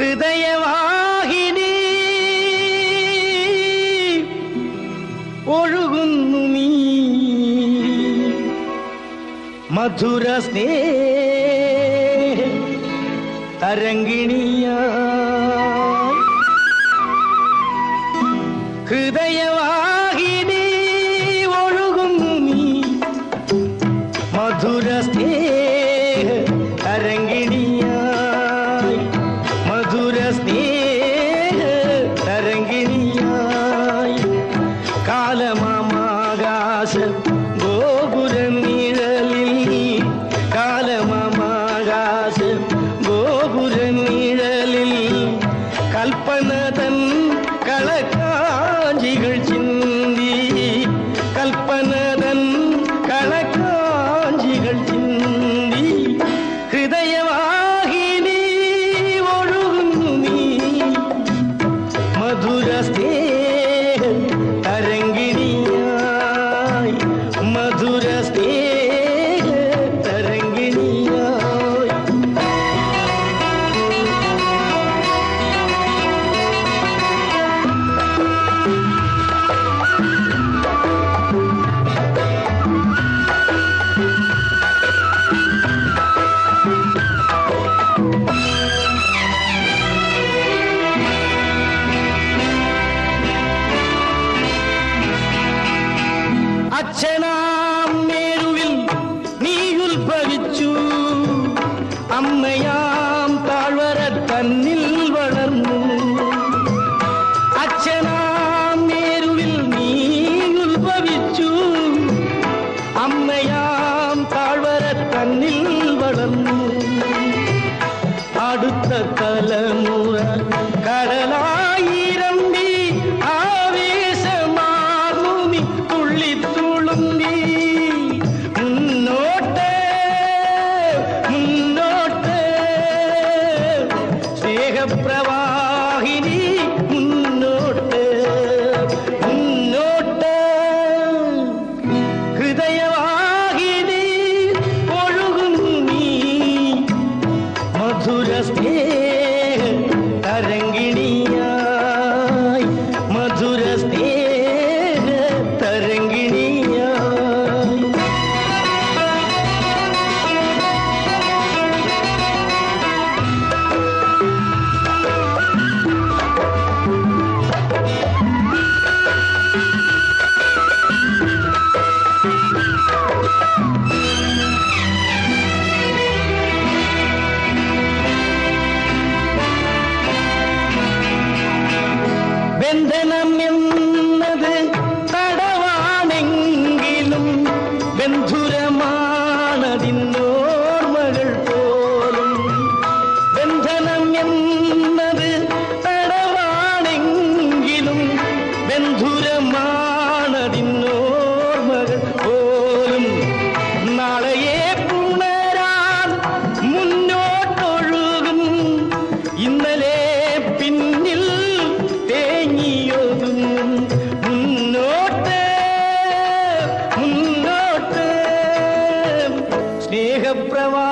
ഹൃദയവാഹിനി ഒഴുകുന്നു നീ. മധുര സ്നേഹ തരംഗിണിയ ഹൃദയവാഹിനി ഒഴുകുന്നു നീ. മധുര സ്നേഹ സ്നേഹ അച്ഛനാം മേരുവിൽ നീ ഉത്ഭവിച്ചു. അമ്മയാം താഴ്വര തന്നിൽ വളർന്നു. അച്ഛനാം മേരുവിൽ നീ ഉത്ഭവിച്ചു. അമ്മയാം താഴ്വര തന്നിൽ വളർന്നു. അടുത്ത തലമുറ കടലായിരമ്പി మోహిని ಪ್ರವಾ